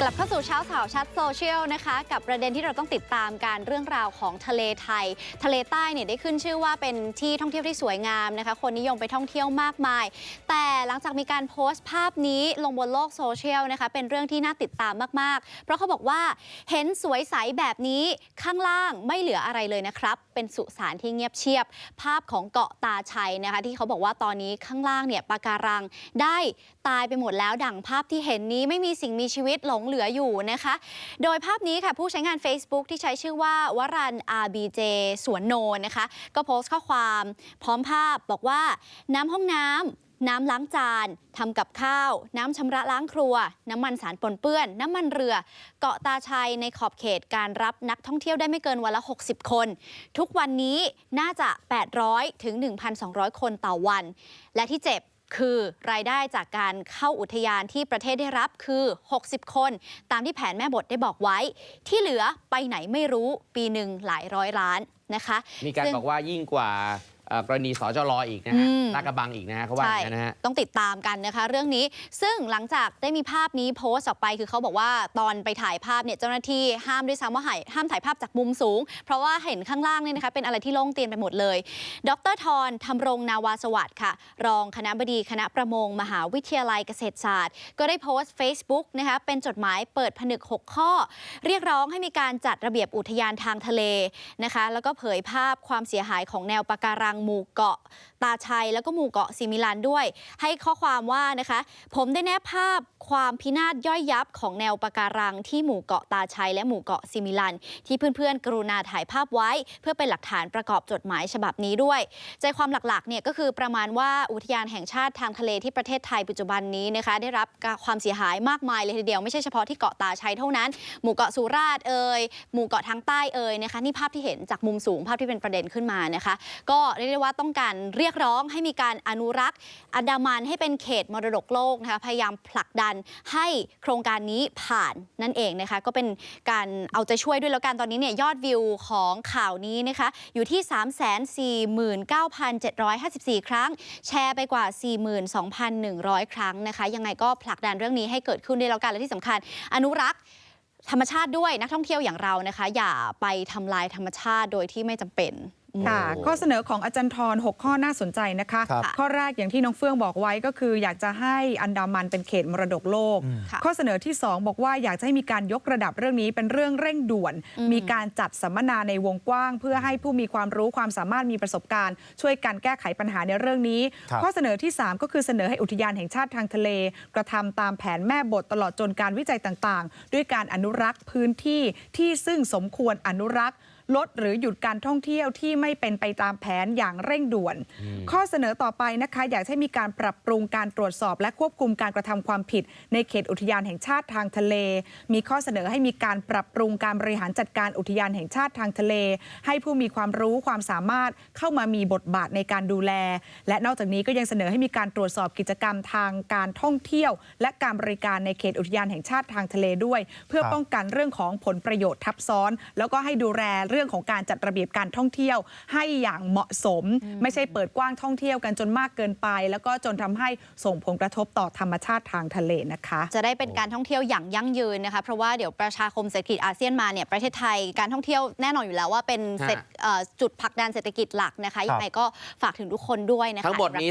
กลับเข้าสู่เช้าข่าวชัดโซเชียลนะคะ กับประเด็นที่เราต้องติดตามการเรื่องราวของทะเลไทย ทะเลใต้เนี่ยได้ขึ้นชื่อว่าเป็นที่ท่องเที่ยวที่สวยงามนะคะ คนนิยมไปท่องเที่ยวมากมาย แต่หลังจากมีการโพสต์ภาพนี้ลงบนโลกโซเชียลนะคะ เป็นเรื่องที่น่าติดตามมากๆ เพราะเขาบอกว่าเห็นสวยใสแบบนี้ข้างล่างไม่เหลืออะไรเลยนะครับ เป็นสุสานที่เงียบเชียบ ภาพของเกาะตาชัยนะคะ ที่เขาบอกว่าตอนนี้ข้างล่างเนี่ยปะการังได้ตายไปหมดแล้วดังภาพที่เห็นนี้ไม่มีสิ่งมีชีวิตหลงเหลืออยู่นะคะ โดยภาพนี้ค่ะผู้ใช้งาน Facebook ที่ใช้ชื่อว่าวรัน RBJ สวนโนนะคะ ก็โพสต์ข้อความพร้อมภาพบอกว่าน้ำห้องน้ำน้ำล้างจาน ทำกับข้าว น้ำชำระล้างครัว น้ำมันสารปนเปื้อน น้ำมันเรือ เกาะตาชัยในขอบเขตการรับนักท่องเที่ยวได้ไม่เกินวันละ 60 คน ทุกวันนี้น่าจะ 800 ถึง 1,200 คนต่อวัน และที่เจ็บ คือรายได้จากการเข้าอุทยานที่ประเทศได้รับคือ 60 คน ตามที่แผนแม่บทได้บอกไว้ ที่เหลือไปไหนไม่รู้ปีหนึ่งหลายร้อยล้านนะคะ มีการซึ่ง บอกว่ายิ่งกว่าเอ่อ กรณีสจรอีกนะฮะอืมลาดกระบังอีกนะฮะเขาว่าอใช่ย่างนั้นนะฮะ ต้องติดตามกันนะคะ เรื่องนี้ซึ่งหลังจากได้มีภาพนี้โพสต์ออกไปคือเขาบอกว่าตอนไปถ่ายภาพเนี่ยเจ้าหน้าที่ห้ามด้วยซ้ำว่าห้ามห้ามถ่ายภาพจากมุมสูง เพราะว่าเห็นข้างล่างเนี่ยนะคะเป็นอะไรที่โล่งเตียนไปหมดเลย ดรทรธำรงนาวาสวัสดิ์ค่ะ รองคณะบดีคณะประมง มหาวิทยาลัยเกษตรศาสตร์ ก็ได้โพสต์ Facebook นะคะเป็นจดหมายเปิดผนึก 6 ข้อ เรียกร้องให้มีการจัดระเบียบอุทยานทางทะเลนะคะแล้วก็เผยภาพความเสียหายของแนวปะการังหมู่เกาะตาชัย แล้วก็หมู่เกาะซิมิลันด้วย ให้ข้อความว่านะคะ ผมได้แนบภาพความพินาศย่อยยับของแนวปะการังที่หมู่เกาะตาชัย และหมู่เกาะซิมิลัน ที่เพื่อนๆ กรุณาถ่ายภาพไว้ เพื่อเป็นหลักฐานประกอบจดหมายฉบับนี้ด้วย ใจความหลักๆเนี่ยก็คือประมาณว่าอุทยานแห่งชาติทางทะเลที่ประเทศไทยปัจจุบันนี้นะคะได้รับความเสียหายมากมายเลยทีเดียวไม่ใช่เฉพาะที่เกาะตาชัยเท่านั้น หมู่เกาะสุราษฎร์เอ่ยหมู่เกาะทางใต้เอ่ยนะคะนี่ภาพที่เห็นจากมุมสูงภาพที่เป็นประเด็นขึ้นมานะคะ ก็เเรียกได้ว่าต้องการเรียกร้องให้มีการอนุรักษ์ อันดามันให้เป็นเขตมรดกโลกนะคะพยายามผลักดันให้โครงการนี้ผ่านนั่นเองนะคะก็เป็นการเอาใจช่วยด้วยแล้วกันตอนนี้เนี่ยยอดวิวของข่าวนี้นะคะอยู่ที่ 349,754 ครั้ง แชร์ไปกว่า 42,100 ครั้งนะคะ ยังไงก็ผลักดันเรื่องนี้ให้เกิดขึ้นด้วยแล้วกันและที่สำคัญ อนุรักษ์ธรรมชาติด้วยนักท่องเที่ยวอย่างเรานะคะ อย่าไปทำลายธรรมชาติโดยที่ไม่จำเป็น ค่ะโอ้ข้อเสนอของอาจารย์ทร 6 ข้อน่าสนใจนะคะครับข้อแรกอย่างที่น้องเฟื่องบอกไว้ก็คือ อยากจะให้อันดามันเป็นเขตมรดกโลกค่ะข้อเสนอที่ 2 บอกว่าอยากจะให้มีการยกระดับเรื่องนี้เป็นเรื่องเร่งด่วนอืมมีการจัดสัมมนาในวงกว้าง เพื่อให้ผู้มีความรู้ความสามารถมีประสบการณ์ ช่วยกันแก้ไขปัญหาในเรื่องนี้ครับข้อเสนอที่ 3 ก็คือเสนอให้อุทยานแห่งชาติทางทะเล กระทำตามแผนแม่บทตลอดจนการวิจัยต่างๆ ด้วยการอนุรักษ์พื้นที่ที่ซึ่งสมควรอนุรักษ์ ลดหรือหยุดการท่องเที่ยวที่ไม่เป็นไปตามแผนอย่างเร่งด่วน ข้อเสนอต่อไปนะคะ อยากให้มีการปรับปรุงการตรวจสอบ และควบคุมการกระทำความผิด ในเขตอุทยานแห่งชาติทางทะเล มีข้อเสนอให้มีการปรับปรุงการบริหารจัดการอุทยานแห่งชาติทางทะเล ให้ผู้มีความรู้ความสามารถเข้ามามีบทบาทในการดูแล และนอกจากนี้ก็ยังเสนอให้มีการตรวจสอบกิจกรรมทางการท่องเที่ยว และการบริการในเขตอุทยานแห่งชาติทางทะเลด้วย เพื่อครับป้องกันเรื่องของผลประโยชน์ทับซ้อน แล้วก็ให้ดูแลเรื่องของการจัดระเบียบการท่องเที่ยวให้อย่างเหมาะสม ไม่ใช่เปิดกว้างท่องเที่ยวกันจนมากเกินไป แล้วก็จนทำให้ส่งผลกระทบต่อธรรมชาติทางทะเลนะคะ จะได้เป็นการท่องเที่ยวอย่างยั่งยืนนะคะเพราะว่าเดี๋ยวประชาคมเศรษฐกิจอาเซียนมาเนี่ยประเทศไทยการท่องเที่ยวแน่นอนอยู่แล้วว่าเป็นเศรษฐเอ่อจุดผลักดันเศรษฐกิจหลักนะคะยังไงก็ฝากถึงทุกคนด้วยนะคะทั้งหมดนี้